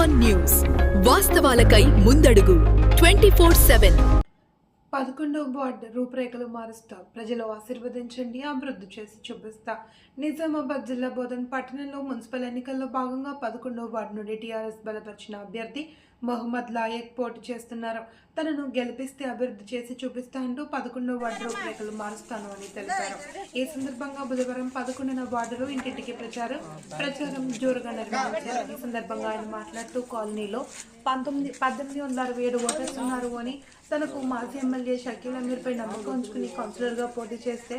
One news వాస్తవాలకై ముందడుగు. Twenty four seven పదకొండవ వార్డు రూపురేఖలు మారుస్తా. ప్రజలు ఆశీర్వదించండి అభివృద్ధి చేసి చూపిస్తా. నిజామాబాద్ జిల్లా బోధన్ పట్టణంలో మున్సిపల్ ఎన్నికల్లో భాగంగా పదకొండవ వార్డు నుండి టీఆర్ఎస్ బలపరిచిన అభ్యర్థి మొహమ్మద్ లాయక్ పోటీ చేస్తున్నారు. తనను గెలిపిస్తే అభివృద్ధి చేసి చూపిస్తా అంటూ పదకొండవ వార్డు రూపురేఖలు మారుస్తాను అని తెలిపారు. ఈ సందర్భంగా బుధవారం పదకొండున వార్డులో ఇంటింటికి ప్రచారం ప్రచారం జోరుగా నిర్వహించారు. ఈ సందర్భంగా ఆయన మాట్లాడుతూ కాలనీలో పంతొమ్మిది పద్దెనిమిది వందల అరవై ఏడు ఓటర్స్ ఉన్నారు అని తనకు మాజీ ఎమ్మెల్యే షకీల్ అమీర్పై నమ్మకం ఉంచుకుని కౌన్సిలర్గా పోటీ చేస్తే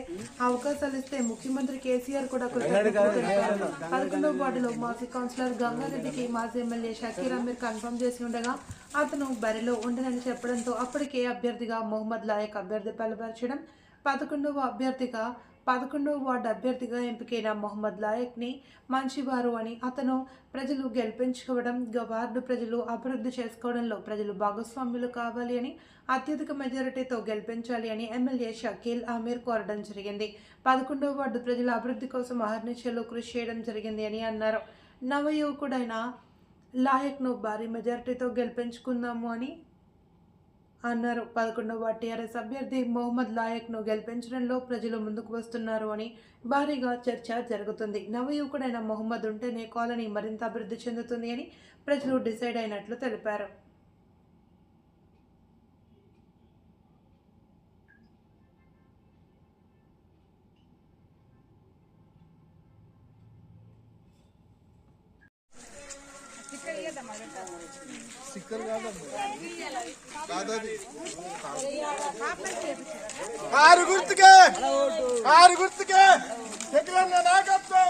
అవకాశాలు ఇస్తే ముఖ్యమంత్రి కేసీఆర్ కూడా కృతజ్ఞతలు పదకొండవ వార్డులో మాజీ కౌన్సిలర్ గంగారెడ్డికి మాజీ ఎమ్మెల్యే షకీల్ అమీర్ కన్ఫర్మ్ చేసి ఉండగా అతను బరిలో ఉండనని చెప్పడంతో అప్పటికే అభ్యర్థిగా మొహమ్మద్ లాయక్ అభ్యర్థి బలపరచడం పదకొండవ అభ్యర్థిగా పదకొండవ వార్డు అభ్యర్థిగా ఎంపికైన మొహమ్మద్ లాయక్ని మంచివారు అని అతను ప్రజలు గెలిపించుకోవడం వార్డు ప్రజలు అభివృద్ధి చేసుకోవడంలో ప్రజలు భాగస్వాములు కావాలి అని అత్యధిక మెజారిటీతో గెలిపించాలి అని ఎమ్మెల్యే షకీల్ ఆమీర్ కోరడం జరిగింది. పదకొండవ వార్డు ప్రజల అభివృద్ధి కోసం అహర్నిశలు కృషి చేయడం జరిగింది అని అన్నారు. నవయువకుడైన లాయక్ను భారీ మెజారిటీతో గెలిపించుకుందాము అని అన్నారు. పదకొండవ టీఆర్ఎస్ అభ్యర్థి మొహమ్మద్ లాయక్ను గెలిపించడంలో ప్రజలు ముందుకు వస్తున్నారు అని భారీగా చర్చ జరుగుతుంది. నవయువకుడైన మొహమ్మద్ ఉంటేనే కాలనీ మరింత అభివృద్ధి చెందుతుంది అని ప్రజలు డిసైడ్ అయినట్లు తెలిపారు. కారు గుర్తుకే. కారు గుర్తుకే. నాయకత్వం.